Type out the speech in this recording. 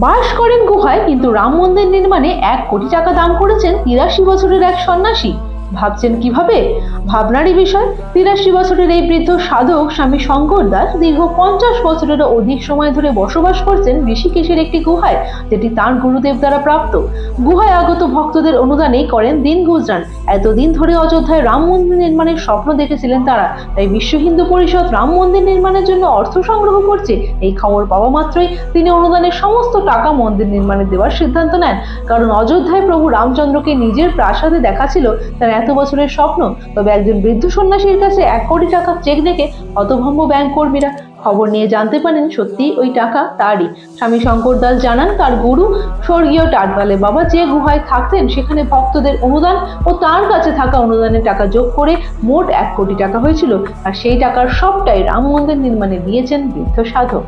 বাস করেন গুহায়, কিন্তু রাম মন্দির নির্মাণে এক কোটি টাকা দান করেছেন তিরাশি বছরের এক সন্ন্যাসী। ভাবছেন কীভাবে? ভাবনারই বিষয়। তিরাশি বছরের এই বৃদ্ধ সাধক স্বামী শঙ্কর দাস দীর্ঘ পঞ্চাশ বছরেরও অধিক সময় ধরে বসবাস করছেন ঋষিকেশের একটি গুহায়, যেটি তার গুরুদেব দ্বারা প্রাপ্ত। গুহায় আগত ভক্তদের অনুদানে করেন দিন গুজরান। এতদিন ধরে অযোধ্যায় রাম মন্দির নির্মাণের স্বপ্ন দেখেছিলেন তারা। তাই বিশ্ব হিন্দু পরিষদ রাম মন্দির নির্মাণের জন্য অর্থ সংগ্রহ করছে। এই খবর পাওয়া মাত্রই তিনি অনুদানের সমস্ত টাকা মন্দির নির্মাণে দেওয়ার সিদ্ধান্ত নেন। কারণ অযোধ্যায় প্রভু রামচন্দ্রকে নিজের প্রাসাদে দেখা ছিল তার এত বছরের স্বপ্ন, তবে একজন বৃদ্ধ সন্ন্যাসীর কাছে এক কোটি টাকার চেক দেখে হতভম্ব ব্যাংক কর্মীরা খবর নিয়ে জানতে পারেন সত্যি ওই টাকা তারই। স্বামী শঙ্কর দাস জানান, তার গুরু স্বর্গীয় টাটবালে বাবা যে গুহায় থাকতেন, সেখানে ভক্তদের অনুদান ও তার কাছে থাকা অনুদানের টাকা যোগ করে মোট এক কোটি টাকা হয়েছিল। আর সেই টাকার সবটাই রাম মন্দির নির্মাণে দিয়েছেন বৃদ্ধ সাধক।